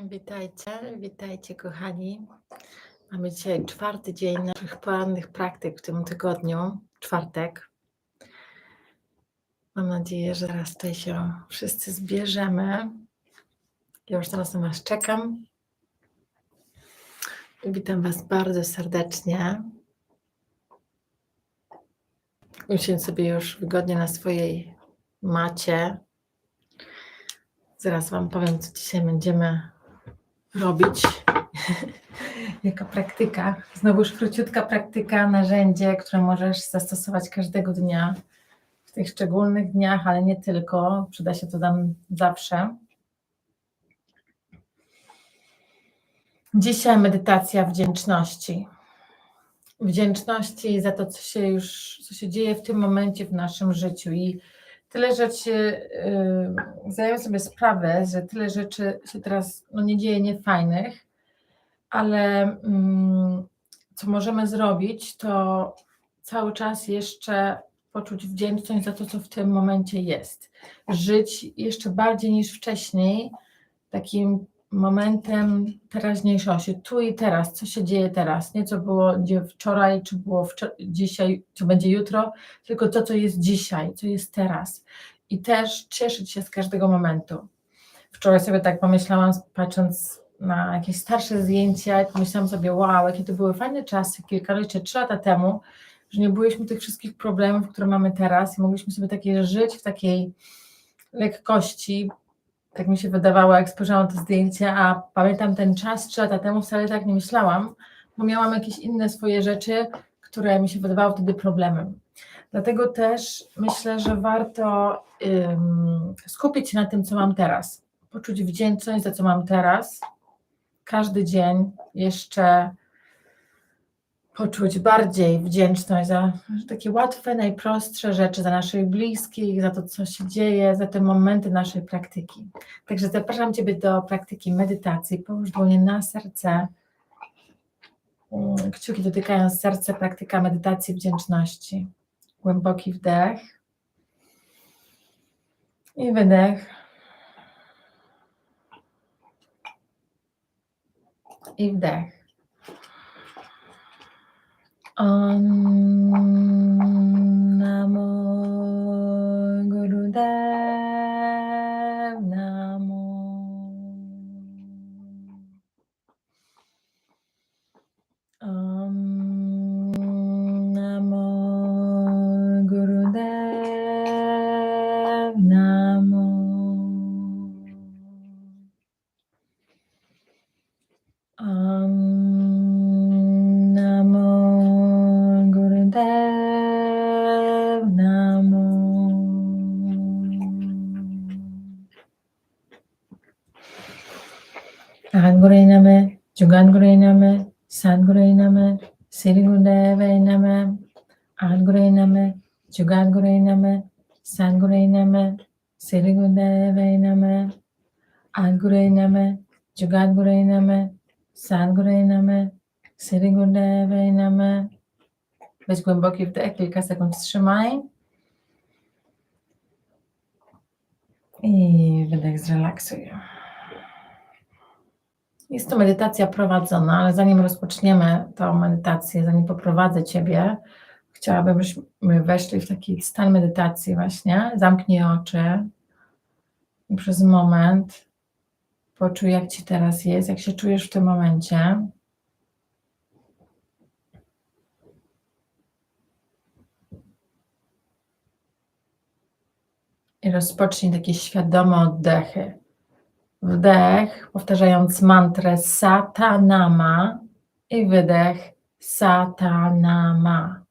Witajcie, witajcie kochani. Mamy dzisiaj czwarty dzień naszych porannych praktyk w tym tygodniu, czwartek. Mam nadzieję, że teraz tutaj się wszyscy zbierzemy. Ja już teraz na Was czekam. Witam Was bardzo serdecznie. Usiądź sobie już wygodnie na swojej macie. Zaraz Wam powiem, co dzisiaj będziemy robić jako praktyka. Znowuż króciutka praktyka, narzędzie, które możesz zastosować każdego dnia, w tych szczególnych dniach, ale nie tylko. Przyda się to nam zawsze. Dzisiaj medytacja wdzięczności. Wdzięczności za to, co się już, co się dzieje w tym momencie w naszym życiu i tyle rzeczy, yy, zdaję sobie sprawę, że tyle rzeczy się teraz no, nie dzieje niefajnych, ale mm, co możemy zrobić, to cały czas jeszcze poczuć wdzięczność za to, co w tym momencie jest. Żyć jeszcze bardziej niż wcześniej takim momentem teraźniejszości, tu i teraz, co się dzieje teraz, nie co było gdzie wczoraj, czy było wczor- dzisiaj, co będzie jutro, tylko to, co jest dzisiaj, co jest teraz. I też cieszyć się z każdego momentu. Wczoraj sobie tak pomyślałam, patrząc na jakieś starsze zdjęcia, pomyślałam sobie, wow, jakie to były fajne czasy, kilka czy trzy lata temu, że nie byliśmy tych wszystkich problemów, które mamy teraz i mogliśmy sobie takie żyć w takiej lekkości, tak mi się wydawało, jak spojrzałam to zdjęcie, a pamiętam ten czas trzy lata temu, wcale tak nie myślałam, bo miałam jakieś inne swoje rzeczy, które mi się wydawały wtedy problemem. Dlatego też myślę, że warto skupić się na tym, co mam teraz, poczuć wdzięczność za co mam teraz, każdy dzień jeszcze poczuć bardziej wdzięczność za takie łatwe, najprostsze rzeczy, za naszych bliskich, za to, co się dzieje, za te momenty naszej praktyki. Także zapraszam Ciebie do praktyki medytacji. Połóż dłonie na serce. Kciuki dotykając serca, praktyka medytacji wdzięczności. Głęboki wdech i wydech. I wdech. Om Namo Gurudev Jugangurei Name, Sangurei Name, Sirigurudevai Name, Ahangurei Name, Jugangurei Name, Sangurei Name, Sirigurudevai Name, Ahangurei Name, Jugangurei Name, Sangurei Name, Sirigurudevai Name. Weź głęboki wdech, kilka sekund wstrzymaj. I wydech zrelaksuj. Jest to medytacja prowadzona, ale zanim rozpoczniemy tą medytację, zanim poprowadzę Ciebie, chciałabym, żebyśmy weszli w taki stan medytacji właśnie. Zamknij oczy i przez moment poczuj, jak Ci teraz jest, jak się czujesz w tym momencie. I rozpocznij takie świadome oddechy. Wdech, powtarzając mantrę Satanama i wydech Satanama.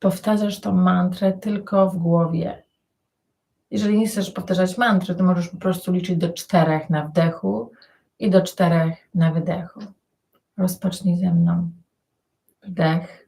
Powtarzasz tą mantrę tylko w głowie. Jeżeli nie chcesz powtarzać mantry, to możesz po prostu liczyć do czterech na wdechu i do czterech na wydechu. Rozpocznij ze mną. Wdech.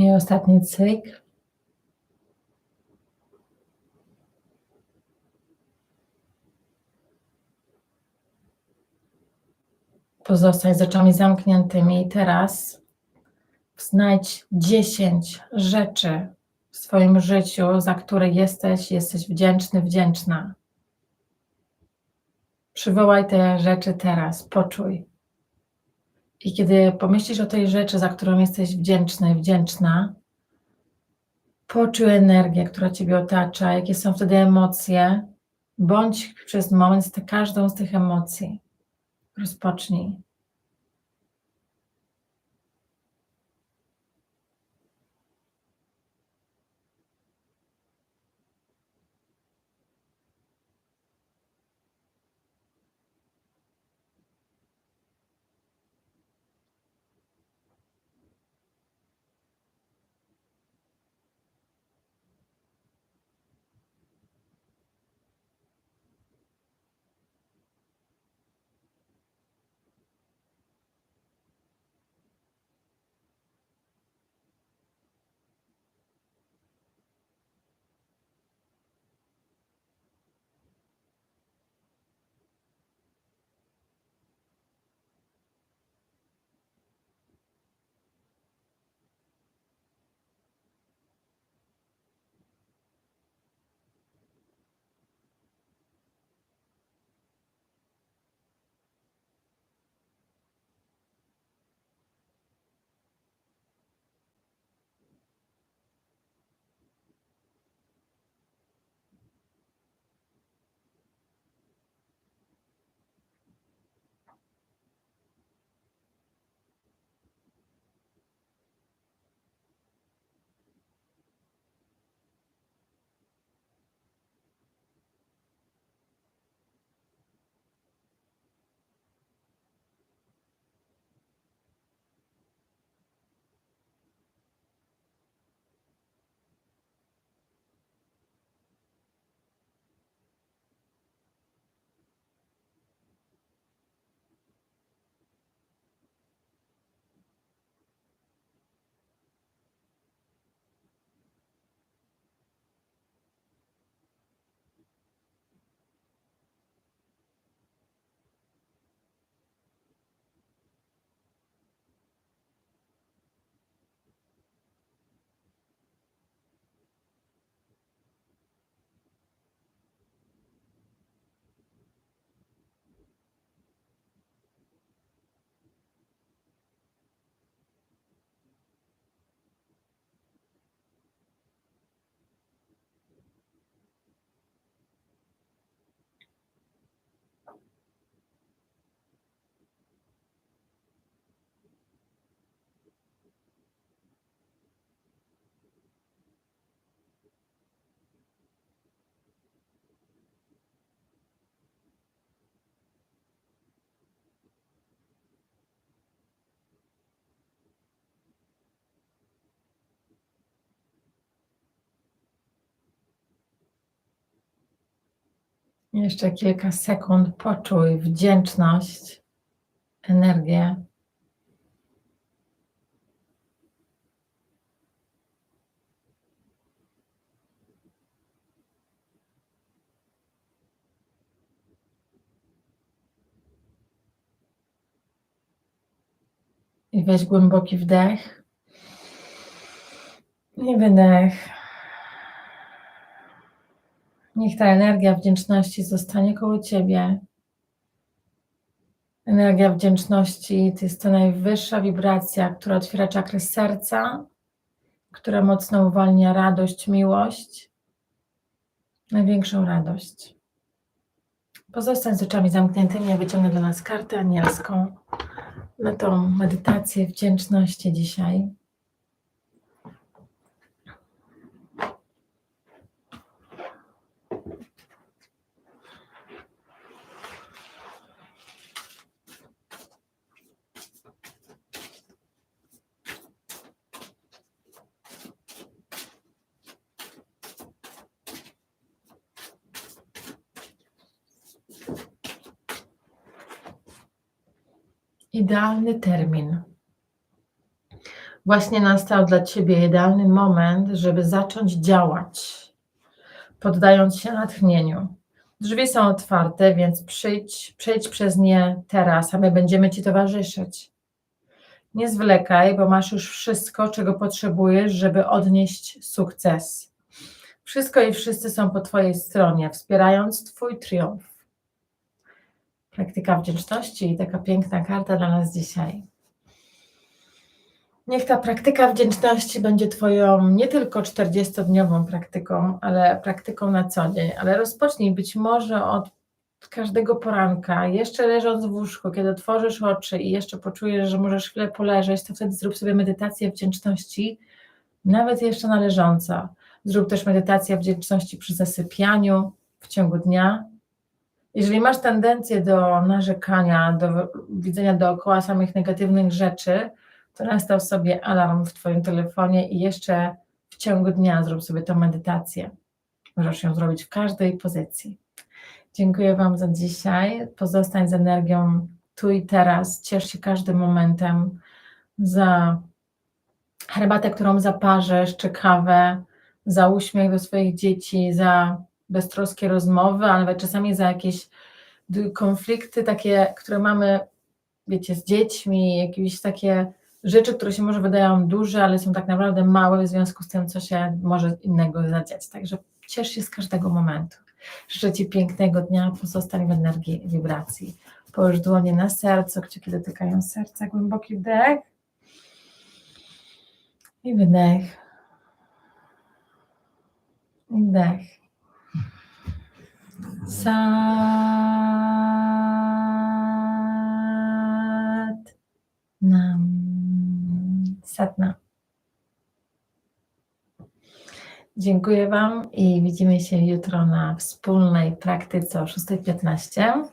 I ostatni cyk. Pozostań z oczami zamkniętymi i teraz znajdź 10 rzeczy w swoim życiu, za które jesteś, jesteś wdzięczny, wdzięczna. Przywołaj te rzeczy teraz, poczuj. I kiedy pomyślisz o tej rzeczy, za którą jesteś wdzięczny, wdzięczna, poczuj energię, która Ciebie otacza, jakie są wtedy emocje. Bądź przez moment z każdą z tych emocji. Rozpocznij. Jeszcze kilka sekund poczuj wdzięczność, energię. I weź głęboki wdech. I wydech. Niech ta energia wdzięczności zostanie koło Ciebie. Energia wdzięczności to jest to najwyższa wibracja, która otwiera czakrę serca, która mocno uwalnia radość, miłość, największą radość. Pozostań z oczami zamkniętymi, ja wyciągnę dla nas kartę anielską na tą medytację wdzięczności dzisiaj. Idealny termin. Właśnie nastał dla Ciebie idealny moment, żeby zacząć działać, poddając się natchnieniu. Drzwi są otwarte, więc przyjdź, przejdź przez nie teraz, a my będziemy Ci towarzyszyć. Nie zwlekaj, bo masz już wszystko, czego potrzebujesz, żeby odnieść sukces. Wszystko i wszyscy są po Twojej stronie, wspierając Twój triumf. Praktyka wdzięczności i taka piękna karta dla nas dzisiaj. Niech ta praktyka wdzięczności będzie Twoją nie tylko 40-dniową praktyką, ale praktyką na co dzień. Ale rozpocznij być może od każdego poranka, jeszcze leżąc w łóżku, kiedy otworzysz oczy i jeszcze poczujesz, że możesz chwilę poleżeć, to wtedy zrób sobie medytację wdzięczności, nawet jeszcze na leżąco. Zrób też medytację wdzięczności przy zasypianiu w ciągu dnia. Jeżeli masz tendencję do narzekania, do widzenia dookoła samych negatywnych rzeczy, to nastaw sobie alarm w Twoim telefonie i jeszcze w ciągu dnia zrób sobie tę medytację. Możesz ją zrobić w każdej pozycji. Dziękuję Wam za dzisiaj. Pozostań z energią tu i teraz. Ciesz się każdym momentem za herbatę, którą zaparzysz, czy kawę, za uśmiech do swoich dzieci, za beztroskie rozmowy, a nawet czasami za jakieś konflikty takie, które mamy, wiecie, z dziećmi, jakieś takie rzeczy, które się może wydają duże, ale są tak naprawdę małe w związku z tym, co się może innego zadziać. Także ciesz się z każdego momentu. Życzę Ci pięknego dnia, pozostań w energii wibracji. Połóż dłonie na sercu, kciuki dotykają serca, głęboki wdech i wydech. I wdech. Sat nam. Satna. Dziękuję Wam i widzimy się jutro na wspólnej praktyce o 6.15.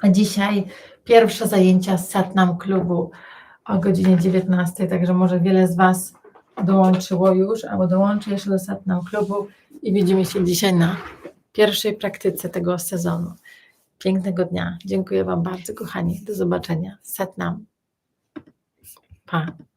A dzisiaj pierwsze zajęcia z Satnam Klubu o godzinie 19, także może wiele z Was dołączyło już albo dołączy jeszcze do Satnam Klubu i widzimy się dzisiaj na pierwszej praktyce tego sezonu. Pięknego dnia. Dziękuję Wam bardzo, kochani. Do zobaczenia. Satnam. Pa.